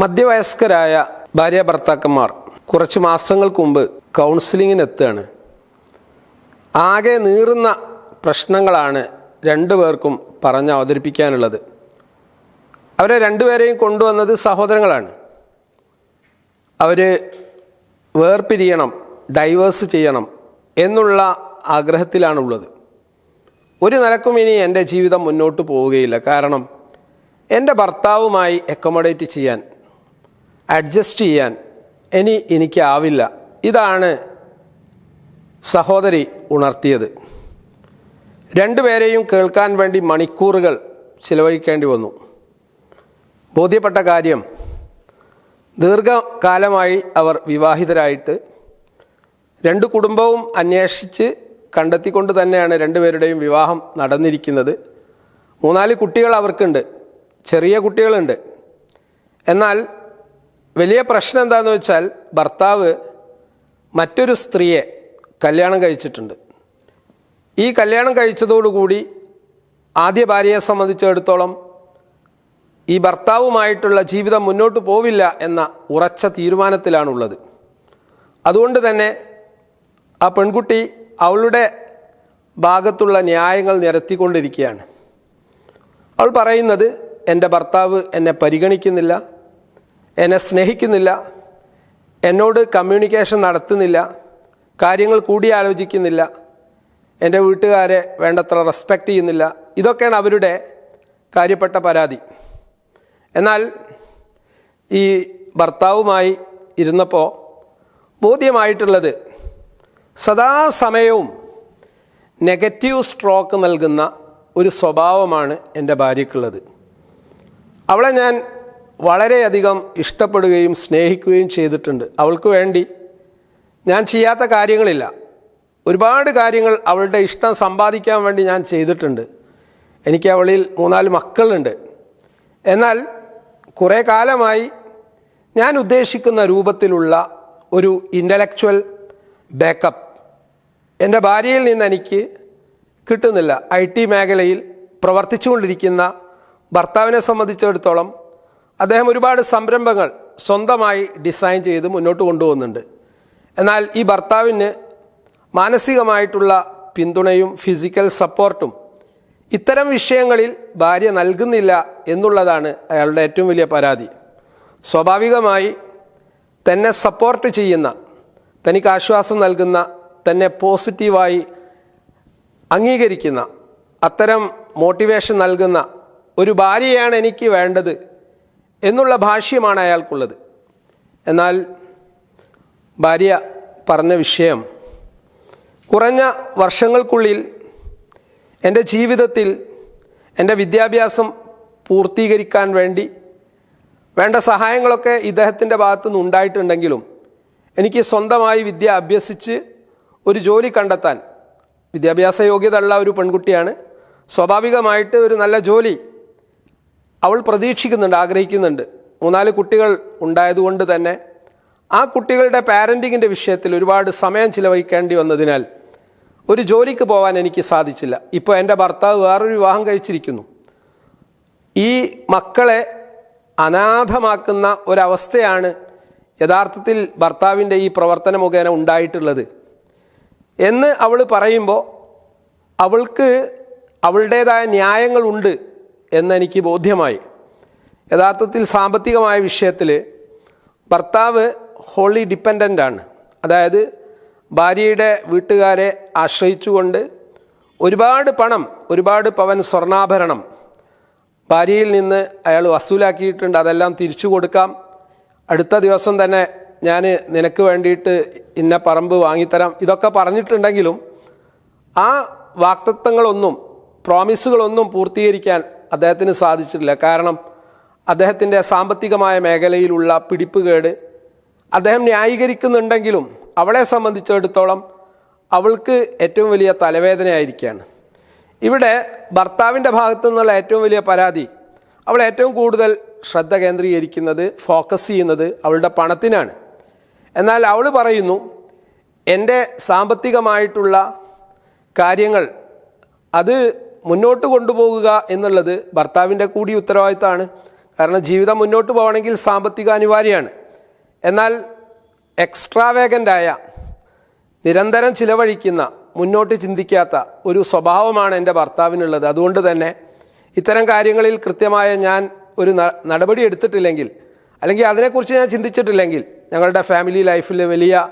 മധ്യവയസ്കരായ ഭാര്യ ഭർത്താക്കന്മാർ കുറച്ച് മാസങ്ങൾക്ക് മുമ്പ് കൗൺസിലിങ്ങിന് എത്തുകയാണ് ആകെ നീറുന്ന പ്രശ്നങ്ങളാണ് രണ്ടുപേർക്കും പറഞ്ഞ് അവതരിപ്പിക്കാനുള്ളത്. അവരെ രണ്ടുപേരെയും കൊണ്ടുവന്നത് സഹോദരങ്ങളാണ്. അവർ വേർപിരിയണം ഡൈവേഴ്സ് ചെയ്യണം എന്നുള്ള ആഗ്രഹത്തിലാണുള്ളത്. ഒരു നിലക്കും ഇനി എന്റെ ജീവിതം മുന്നോട്ട് പോവുകയില്ല. കാരണം എന്റെ ഭർത്താവുമായി അക്കോമഡേറ്റ് ചെയ്യാൻ അഡ്ജസ്റ്റ് ചെയ്യാൻ ഇനി എനിക്കാവില്ല. ഇതാണ് സഹോദരി ഉണർത്തിയത്. രണ്ടുപേരെയും കേൾക്കാൻ വേണ്ടി മണിക്കൂറുകൾ ചിലവഴിക്കേണ്ടി വന്നു. ബോധ്യപ്പെട്ട കാര്യം ദീർഘകാലമായി അവർ വിവാഹിതരായിട്ട് രണ്ട് കുടുംബവും അന്വേഷിച്ച് കണ്ടെത്തിക്കൊണ്ട് തന്നെയാണ് രണ്ടുപേരുടെയും വിവാഹം നടന്നിരിക്കുന്നത്. മൂന്നാൽ കുട്ടികൾ അവർക്കുണ്ട് ചെറിയ കുട്ടികളുണ്ട്. എന്നാൽ വലിയ പ്രശ്നം എന്താണെന്ന് വെച്ചാൽ ഭർത്താവ് മറ്റൊരു സ്ത്രീയെ കല്യാണം കഴിച്ചിട്ടുണ്ട്. ഈ കല്യാണം കഴിച്ചതോടുകൂടി ആദ്യ ഭാര്യയെ സംബന്ധിച്ചിടത്തോളം ഈ ഭർത്താവുമായിട്ടുള്ള ജീവിതം മുന്നോട്ട് പോവില്ല എന്ന ഉറച്ച തീരുമാനത്തിലാണുള്ളത്. അതുകൊണ്ട് തന്നെ ആ പെൺകുട്ടി അവളുടെ ഭാഗത്തുള്ള ന്യായങ്ങൾ നിരത്തിക്കൊണ്ടിരിക്കുകയാണ്. അവൾ പറയുന്നത് എന്റെ ഭർത്താവ് എന്നെ പരിഗണിക്കുന്നില്ല. എന്നെ സ്നേഹിക്കുന്നില്ല എന്നോട് കമ്മ്യൂണിക്കേഷൻ നടത്തുന്നില്ല കാര്യങ്ങൾ കൂടിയാലോചിക്കുന്നില്ല എന്റെ വീട്ടുകാരെ വേണ്ടത്ര റെസ്പെക്റ്റ് ചെയ്യുന്നില്ല. ഇതൊക്കെയാണ് അവരുടെ കാര്യപ്പെട്ട പരാതി. എന്നാൽ ഈ ഭർത്താവുമായി ഇരുന്നപ്പോൾ ബോധ്യമായിട്ടുള്ളത് സദാസമയവും നെഗറ്റീവ് സ്ട്രോക്ക് നൽകുന്ന ഒരു സ്വഭാവമാണ് എന്റെ ഭാര്യയ്ക്കുള്ളത്. അവളെ ഞാൻ വളരെയധികം ഇഷ്ടപ്പെടുകയും സ്നേഹിക്കുകയും ചെയ്തിട്ടുണ്ട്. അവൾക്ക് വേണ്ടി ഞാൻ ചെയ്യാത്ത കാര്യങ്ങളില്ല. ഒരുപാട് കാര്യങ്ങൾ അവളുടെ ഇഷ്ടം സമ്പാദിക്കാൻ വേണ്ടി ഞാൻ ചെയ്തിട്ടുണ്ട്. എനിക്ക് അവളിൽ മൂന്നാൽ മക്കളുണ്ട്. എന്നാൽ കുറേ കാലമായി ഞാൻ ഉദ്ദേശിക്കുന്ന രൂപത്തിലുള്ള ഒരു ഇന്റലക്ച്വൽ ബാക്കപ്പ് എന്റെ ഭാര്യയിൽ നിന്ന് എനിക്ക് കിട്ടുന്നില്ല. ഐ ടി മേഖലയിൽ പ്രവർത്തിച്ചുകൊണ്ടിരിക്കുന്ന ഭർത്താവിനെ സംബന്ധിച്ചിടത്തോളം അദ്ദേഹം ഒരുപാട് സംരംഭങ്ങൾ സ്വന്തമായി ഡിസൈൻ ചെയ്ത് മുന്നോട്ട് കൊണ്ടുപോകുന്നുണ്ട്. എന്നാൽ ഈ ഭർത്താവിന് മാനസികമായിട്ടുള്ള പിന്തുണയും ഫിസിക്കൽ സപ്പോർട്ടും ഇത്തരം വിഷയങ്ങളിൽ ഭാര്യ നൽകുന്നില്ല എന്നുള്ളതാണ് അയാളുടെ ഏറ്റവും വലിയ പരാതി. സ്വാഭാവികമായി തന്നെ സപ്പോർട്ട് ചെയ്യുന്ന തനിക്ക് ആശ്വാസം നൽകുന്ന തന്നെ പോസിറ്റീവായി അംഗീകരിക്കുന്ന അത്തരം മോട്ടിവേഷൻ നൽകുന്ന ഒരു ഭാര്യയാണ് എനിക്ക് വേണ്ടത് എന്നുള്ള ഭാഷ്യമാണ് അയാൾക്കുള്ളത്. എന്നാൽ ഭാര്യ പറഞ്ഞ വിഷയം കുറഞ്ഞ വർഷങ്ങൾക്കുള്ളിൽ എന്റെ ജീവിതത്തിൽ എന്റെ വിദ്യാഭ്യാസം പൂർത്തീകരിക്കാൻ വേണ്ടി വേണ്ട സഹായങ്ങളൊക്കെ ഇദ്ദേഹത്തിന്റെ ഭാഗത്തു നിന്ന് ഉണ്ടായിട്ടുണ്ടെങ്കിലും എനിക്ക് സ്വന്തമായി വിദ്യ അഭ്യസിച്ച് ഒരു ജോലി കണ്ടെത്താൻ വിദ്യാഭ്യാസ യോഗ്യത ഉള്ള ഒരു പെൺകുട്ടിയാണ്. സ്വാഭാവികമായിട്ട് ഒരു നല്ല ജോലി അവൾ പ്രതീക്ഷിക്കുന്നുണ്ട് ആഗ്രഹിക്കുന്നുണ്ട്. മൂന്നാൽ കുട്ടികൾ ഉണ്ടായതുകൊണ്ട് തന്നെ ആ കുട്ടികളുടെ പാരന്റിങ്ങിന്റെ വിഷയത്തിൽ ഒരുപാട് സമയം ചിലവഴിക്കേണ്ടി വന്നതിനാൽ ഒരു ജോലിക്ക് പോകാൻ എനിക്ക് സാധിച്ചില്ല. ഇപ്പോൾ എന്റെ ഭർത്താവ് വേറൊരു വിവാഹം കഴിച്ചിരിക്കുന്നു. ഈ മക്കളെ അനാഥമാക്കുന്ന ഒരവസ്ഥയാണ് യഥാർത്ഥത്തിൽ ഭർത്താവിന്റെ ഈ പ്രവർത്തന മുഖേന ഉണ്ടായിട്ടുള്ളത്. എന്ന് അവൾ പറയുമ്പോൾ അവൾക്ക് അവളുടേതായ ന്യായങ്ങളുണ്ട്. എന്നെനിക്ക് ബോധ്യമായി. യഥാർത്ഥത്തിൽ സാമ്പത്തികമായ വിഷയത്തിൽ ഭർത്താവ് ഹോളി ഡിപ്പെൻഡന്റ് ആണ്. അതായത് ഭാര്യയുടെ വീട്ടുകാരെ ആശ്രയിച്ചുകൊണ്ട് ഒരുപാട് പണം ഒരുപാട് പവൻ സ്വർണാഭരണം ഭാര്യയിൽ നിന്ന് അയാൾ വസൂലാക്കിയിട്ടുണ്ട്. അതെല്ലാം തിരിച്ചു കൊടുക്കാം. അടുത്ത ദിവസം തന്നെ ഞാൻ നിനക്ക് വേണ്ടിയിട്ട് ഇന്ന പറമ്പ് വാങ്ങിത്തരാം. ഇതൊക്കെ പറഞ്ഞിട്ടുണ്ടെങ്കിലും ആ വാക്തത്വങ്ങളൊന്നും പ്രോമിസുകളൊന്നും പൂർത്തീകരിക്കാൻ അദ്ദേഹത്തിന് സാധിച്ചിട്ടില്ല. കാരണം അദ്ദേഹത്തിന്റെ സാമ്പത്തികമായ മേഖലയിലുള്ള പിടിപ്പുകേട് അദ്ദേഹം ന്യായീകരിക്കുന്നുണ്ടെങ്കിലും അവളെ സംബന്ധിച്ചിടത്തോളം അവൾക്ക് ഏറ്റവും വലിയ തലവേദനയായിരിക്കുകയാണ്. ഇവിടെ ഭർത്താവിന്റെ ഭാഗത്തു നിന്നുള്ള ഏറ്റവും വലിയ പരാതി അവൾ ഏറ്റവും കൂടുതൽ ശ്രദ്ധ കേന്ദ്രീകരിക്കുന്നത് ഫോക്കസ് ചെയ്യുന്നത് അവളുടെ പണത്തിനാണ്. എന്നാൽ അവൾ പറയുന്നു എന്റെ സാമ്പത്തികമായിട്ടുള്ള കാര്യങ്ങൾ അത് മുന്നോട്ട് കൊണ്ടുപോകുക എന്നുള്ളത് ഭർത്താവിന്റെ കൂടി ഉത്തരവാദിത്തമാണ്. കാരണം ജീവിതം മുന്നോട്ട് പോകണമെങ്കിൽ സാമ്പത്തിക അനിവാര്യമാണ്. എന്നാൽ എക്സ്ട്രാവേഗന്റായ നിരന്തരം ചിലവഴിക്കുന്ന മുന്നോട്ട് ചിന്തിക്കാത്ത ഒരു സ്വഭാവമാണ് എന്റെ ഭർത്താവിനുള്ളത്. അതുകൊണ്ട് തന്നെ ഇത്തരം കാര്യങ്ങളിൽ കൃത്യമായ ഞാൻ ഒരു നടപടി എടുത്തിട്ടില്ലെങ്കിൽ അല്ലെങ്കിൽ അതിനെക്കുറിച്ച് ഞാൻ ചിന്തിച്ചിട്ടില്ലെങ്കിൽ ഞങ്ങളുടെ ഫാമിലി ലൈഫിൽ വലിയ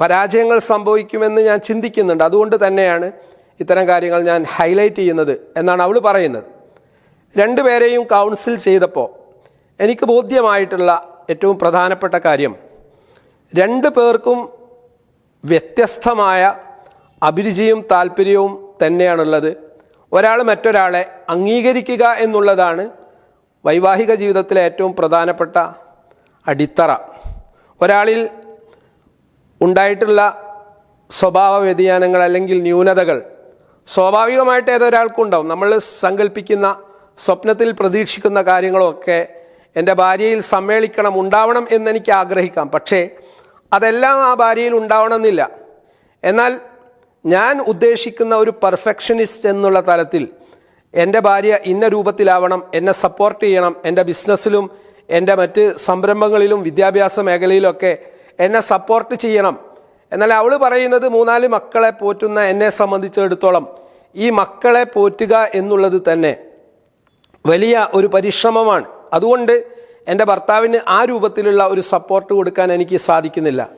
പരാജയങ്ങൾ സംഭവിക്കുമെന്ന് ഞാൻ ചിന്തിക്കുന്നുണ്ട്. അതുകൊണ്ട് തന്നെയാണ് ഇത്തരം കാര്യങ്ങൾ ഞാൻ ഹൈലൈറ്റ് ചെയ്യുന്നത് എന്നാണ് അവൾ പറയുന്നത്. രണ്ടുപേരെയും കൗൺസിൽ ചെയ്തപ്പോൾ എനിക്ക് ബോധ്യമായിട്ടുള്ള ഏറ്റവും പ്രധാനപ്പെട്ട കാര്യം രണ്ടു പേർക്കും വ്യത്യസ്തമായ അഭിരുചിയും താല്പര്യവും തന്നെയാണുള്ളത്. ഒരാൾ മറ്റൊരാളെ അംഗീകരിക്കുക എന്നുള്ളതാണ് വൈവാഹിക ജീവിതത്തിലെ ഏറ്റവും പ്രധാനപ്പെട്ട അടിത്തറ. ഒരാളിൽ ഉണ്ടായിട്ടുള്ള സ്വഭാവ വ്യതിയാനങ്ങൾ അല്ലെങ്കിൽ ന്യൂനതകൾ സ്വാഭാവികമായിട്ട് ഏതൊരാൾക്കും ഉണ്ടാവും നമ്മൾ സങ്കല്പിക്കുന്ന സ്വപ്നത്തിൽ പ്രതീക്ഷിക്കുന്ന കാര്യങ്ങളൊക്കെ എന്റെ ഭാര്യയിൽ സമ്മേളിക്കണം ഉണ്ടാവണം എന്നെനിക്ക് ആഗ്രഹിക്കാം. പക്ഷേ അതെല്ലാം ആ ഭാര്യയിൽ ഉണ്ടാവണമെന്നില്ല. എന്നാൽ ഞാൻ ഉദ്ദേശിക്കുന്ന ഒരു പെർഫെക്ഷനിസ്റ്റ് എന്നുള്ള തലത്തിൽ എന്റെ ഭാര്യ ഇന്ന രൂപത്തിലാവണം എന്നെ സപ്പോർട്ട് ചെയ്യണം എന്റെ ബിസിനസ്സിലും എന്റെ മറ്റ് സംരംഭങ്ങളിലും വിദ്യാഭ്യാസ മേഖലയിലൊക്കെ എന്നെ സപ്പോർട്ട് ചെയ്യണം. എന്നാൽ അവൾ പറയുന്നത് മൂന്നാൽ മക്കളെ പോറ്റുന്ന എന്നെ സംബന്ധിച്ചിടത്തോളം ഈ മക്കളെ പോറ്റുക എന്നുള്ളത് തന്നെ വലിയ ഒരു പരിശ്രമമാണ്. അതുകൊണ്ട് എന്റെ ഭർത്താവിന് ആ രൂപത്തിലുള്ള ഒരു സപ്പോർട്ട് കൊടുക്കാൻ എനിക്ക് സാധിക്കുന്നില്ല.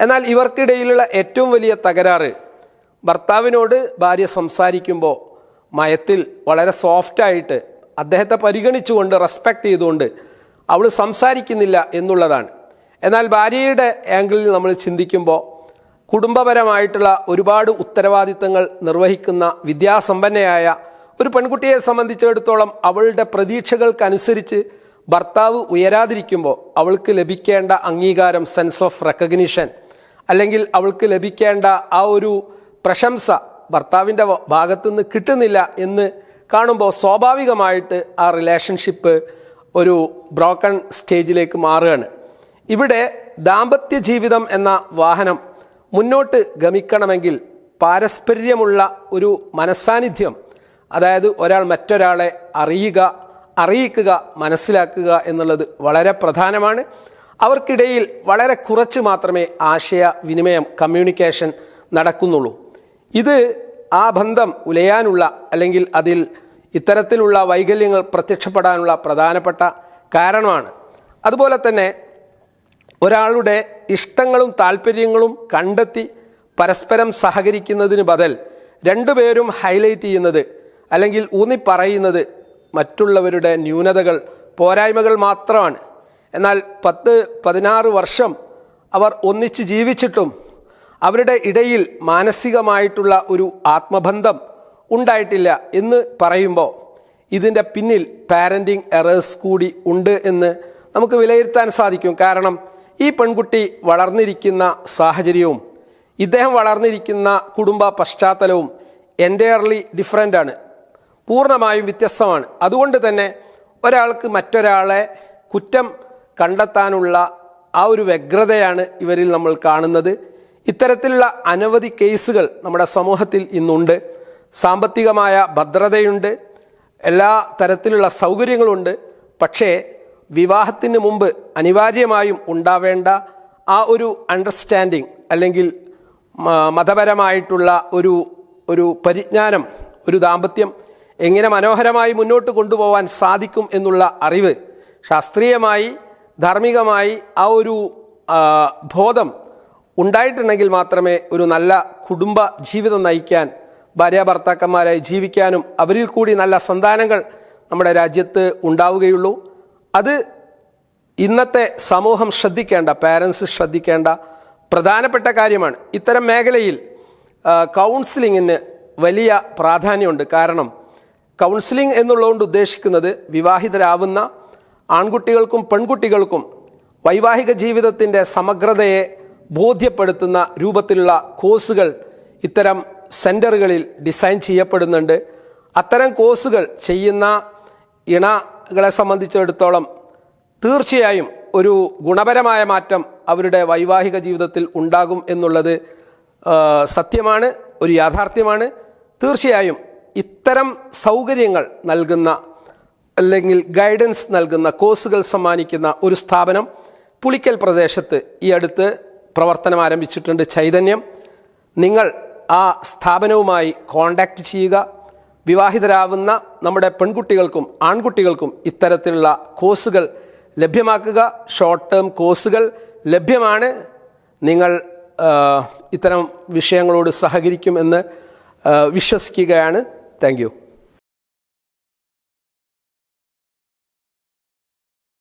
എന്നാൽ ഇവർക്കിടയിലുള്ള ഏറ്റവും വലിയ തകരാറ് ഭർത്താവിനോട് ഭാര്യ സംസാരിക്കുമ്പോൾ മയത്തിൽ വളരെ സോഫ്റ്റായിട്ട് അദ്ദേഹത്തെ പരിഗണിച്ചുകൊണ്ട് റെസ്പെക്റ്റ് ചെയ്തുകൊണ്ട് അവൾ സംസാരിക്കുന്നില്ല എന്നുള്ളതാണ്. എന്നാൽ ഭാര്യയുടെ ആംഗിളിൽ നമ്മൾ ചിന്തിക്കുമ്പോൾ കുടുംബപരമായിട്ടുള്ള ഒരുപാട് ഉത്തരവാദിത്തങ്ങൾ നിർവഹിക്കുന്ന വിദ്യാസമ്പന്നയായ ഒരു പെൺകുട്ടിയെ സംബന്ധിച്ചിടത്തോളം അവളുടെ പ്രതീക്ഷകൾക്കനുസരിച്ച് ഭർത്താവ് ഉയരാതിരിക്കുമ്പോൾ അവൾക്ക് ലഭിക്കേണ്ട അംഗീകാരം സെൻസ് ഓഫ് റെക്കഗ്നിഷൻ അല്ലെങ്കിൽ അവൾക്ക് ലഭിക്കേണ്ട ആ ഒരു പ്രശംസ ഭർത്താവിന്റെ ഭാഗത്തുനിന്ന് കിട്ടുന്നില്ല എന്ന് കാണുമ്പോൾ സ്വാഭാവികമായിട്ട് ആ റിലേഷൻഷിപ്പ് ഒരു ബ്രോക്കൺ സ്റ്റേജിലേക്ക് മാറുകയാണ്. ഇവിടെ ദാമ്പത്യ ജീവിതം എന്ന വാഹനം മുന്നോട്ട് ഗമിക്കണമെങ്കിൽ പാരസ്പര്യമുള്ള ഒരു മനസാന്നിധ്യം അതായത് ഒരാൾ മറ്റൊരാളെ അറിയുക അറിയിക്കുക മനസ്സിലാക്കുക എന്നുള്ളത് വളരെ പ്രധാനമാണ്. അവർക്കിടയിൽ വളരെ കുറച്ച് മാത്രമേ ആശയവിനിമയം കമ്മ്യൂണിക്കേഷൻ നടക്കുന്നുള്ളൂ. ഇത് ആ ബന്ധം ഉലയാനുള്ള അല്ലെങ്കിൽ അതിൽ ഇത്തരത്തിലുള്ള വൈകല്യങ്ങൾ പ്രത്യക്ഷപ്പെടാനുള്ള പ്രധാനപ്പെട്ട കാരണമാണ്. അതുപോലെ തന്നെ ഒരാളുടെ ഇഷ്ടങ്ങളും താല്പര്യങ്ങളും കണ്ടെത്തി പരസ്പരം സഹകരിക്കുന്നതിന് ബദൽ രണ്ടുപേരും ഹൈലൈറ്റ് ചെയ്യുന്നത് അല്ലെങ്കിൽ ഊന്നി പറയുന്നത് മറ്റുള്ളവരുടെ ന്യൂനതകൾ പോരായ്മകൾ മാത്രമാണ്. എന്നാൽ പത്ത് പതിനാറ് വർഷം അവർ ഒന്നിച്ച് ജീവിച്ചിട്ടും അവരുടെ ഇടയിൽ മാനസികമായിട്ടുള്ള ഒരു ആത്മബന്ധം ഉണ്ടായിട്ടില്ല എന്ന് പറയുമ്പോൾ ഇതിന്റെ പിന്നിൽ പാരന്റിങ് എറേഴ്സ് കൂടി ഉണ്ട് എന്ന് നമുക്ക് വിലയിരുത്താൻ സാധിക്കും. കാരണം ഈ പെൺകുട്ടി വളർന്നിരിക്കുന്ന സാഹചര്യവും ഇദ്ദേഹം വളർന്നിരിക്കുന്ന കുടുംബ പശ്ചാത്തലവും എന്റയർലി ഡിഫറെന്റ് ആണ്. പൂർണമായും വ്യത്യസ്തമാണ്. അതുകൊണ്ട് തന്നെ ഒരാൾക്ക് മറ്റൊരാളെ കുറ്റം കണ്ടെത്താനുള്ള ആ ഒരു വ്യഗ്രതയാണ് ഇവരിൽ നമ്മൾ കാണുന്നത്. ഇത്തരത്തിലുള്ള അനവധി കേസുകൾ നമ്മുടെ സമൂഹത്തിൽ ഇന്നുണ്ട്. സാമ്പത്തികമായ ഭദ്രതയുണ്ട്. എല്ലാ തരത്തിലുള്ള സൗകര്യങ്ങളുണ്ട്. പക്ഷേ വിവാഹത്തിന് മുമ്പ് അനിവാര്യമായും ഉണ്ടാവേണ്ട ആ ഒരു അണ്ടർസ്റ്റാൻഡിങ് അല്ലെങ്കിൽ മതപരമായിട്ടുള്ള ഒരു ഒരു പരിജ്ഞാനം ഒരു ദാമ്പത്യം എങ്ങനെ മനോഹരമായി മുന്നോട്ട് കൊണ്ടുപോകാൻ സാധിക്കും എന്നുള്ള അറിവ് ശാസ്ത്രീയമായി ധാർമ്മികമായി ആ ഒരു ബോധം ഉണ്ടായിട്ടുണ്ടെങ്കിൽ മാത്രമേ ഒരു നല്ല കുടുംബ ജീവിതം നയിക്കാൻ ഭാര്യ ഭർത്താക്കന്മാരായി ജീവിക്കാനും അവരിൽ കൂടി നല്ല സന്താനങ്ങൾ നമ്മുടെ രാജ്യത്ത് ഉണ്ടാവുകയുള്ളൂ. അത് ഇന്നത്തെ സമൂഹം ശ്രദ്ധിക്കേണ്ട പാരൻസ് ശ്രദ്ധിക്കേണ്ട പ്രധാനപ്പെട്ട കാര്യമാണ്. ഇത്തരം മേഖലയിൽ കൗൺസിലിങ്ങിന് വലിയ പ്രാധാന്യമുണ്ട്. കാരണം കൗൺസിലിംഗ് എന്നുള്ളതുകൊണ്ട് ഉദ്ദേശിക്കുന്നത് വിവാഹിതരാവുന്ന ആൺകുട്ടികൾക്കും പെൺകുട്ടികൾക്കും വൈവാഹിക ജീവിതത്തിന്റെ സമഗ്രതയെ ബോധ്യപ്പെടുത്തുന്ന രൂപത്തിലുള്ള കോഴ്സുകൾ ഇത്തരം സെന്ററുകളിൽ ഡിസൈൻ ചെയ്യപ്പെടുന്നുണ്ട്. അത്തരം കോഴ്സുകൾ ചെയ്യുന്ന ഇണകളെ സംബന്ധിച്ചിടത്തോളം തീർച്ചയായും ഒരു ഗുണപരമായ മാറ്റം അവരുടെ വൈവാഹിക ജീവിതത്തിൽ ഉണ്ടാകും എന്നുള്ളത് സത്യമാണ് ഒരു യാഥാർത്ഥ്യമാണ്. തീർച്ചയായും ഇത്തരം സൗകര്യങ്ങൾ നൽകുന്ന അല്ലെങ്കിൽ ഗൈഡൻസ് നൽകുന്ന കോഴ്സുകൾ സമ്മാനിക്കുന്ന ഒരു സ്ഥാപനം പുളിക്കൽ പ്രദേശത്ത് ഈ അടുത്ത് പ്രവർത്തനം ആരംഭിച്ചിട്ടുണ്ട് ചൈതന്യം. നിങ്ങൾ ആ സ്ഥാപനവുമായി കോണ്ടാക്റ്റ് ചെയ്യുക. വിവാഹിതരാവുന്ന നമ്മുടെ പെൺകുട്ടികൾക്കും ആൺകുട്ടികൾക്കും ഇത്തരത്തിലുള്ള കോഴ്സുകൾ ലഭ്യമാക്കുക. ഷോർട്ട് ടേം കോഴ്സുകൾ ലഭ്യമാണ്. നിങ്ങൾ ഇത്തരം വിഷയങ്ങളോട് സഹകരിക്കുമെന്ന് വിശ്വസിക്കുകയാണ്. താങ്ക്